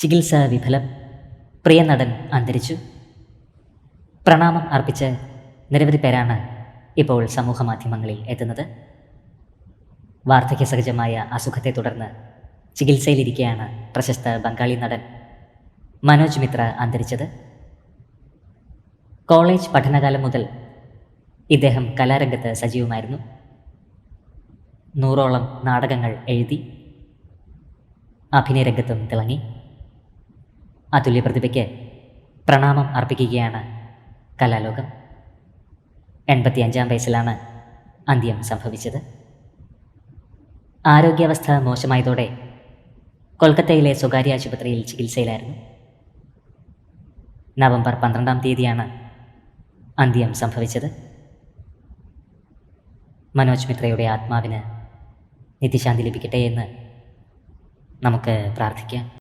ചികിത്സ വിഫലം പ്രിയ നടൻ അന്തരിച്ചു. പ്രണാമം അർപ്പിച്ച് നിരവധി പേരാണ് ഇപ്പോൾ സമൂഹ മാധ്യമങ്ങളിൽ എത്തുന്നത്. വാർദ്ധക്യ സഹജമായ അസുഖത്തെ തുടർന്ന് ചികിത്സയിലിരിക്കെയാണ് പ്രശസ്ത ബംഗാളി നടൻ മനോജ് മിത്ര അന്തരിച്ചത്. കോളേജ് പഠനകാലം മുതൽ ഇദ്ദേഹം കലാരംഗത്ത് സജീവമായിരുന്നു. നൂറോളം നാടകങ്ങൾ എഴുതി അഭിനയരംഗത്തും തിളങ്ങി. അതുല്യ പ്രതിഭയ്ക്ക് പ്രണാമം അർപ്പിക്കുകയാണ് കലാലോകം. എൺപത്തിയഞ്ചാം വയസ്സിലാണ് അന്ത്യം സംഭവിച്ചത്. ആരോഗ്യാവസ്ഥ മോശമായതോടെ കൊൽക്കത്തയിലെ സ്വകാര്യ ആശുപത്രിയിൽ ചികിത്സയിലായിരുന്നു. നവംബർ പന്ത്രണ്ടാം തീയതിയാണ് അന്ത്യം സംഭവിച്ചത്. മനോജ് മിത്രയുടെ ആത്മാവിന് നിത്യശാന്തി ലഭിക്കട്ടെ എന്ന് നമുക്ക് പ്രാർത്ഥിക്കാം.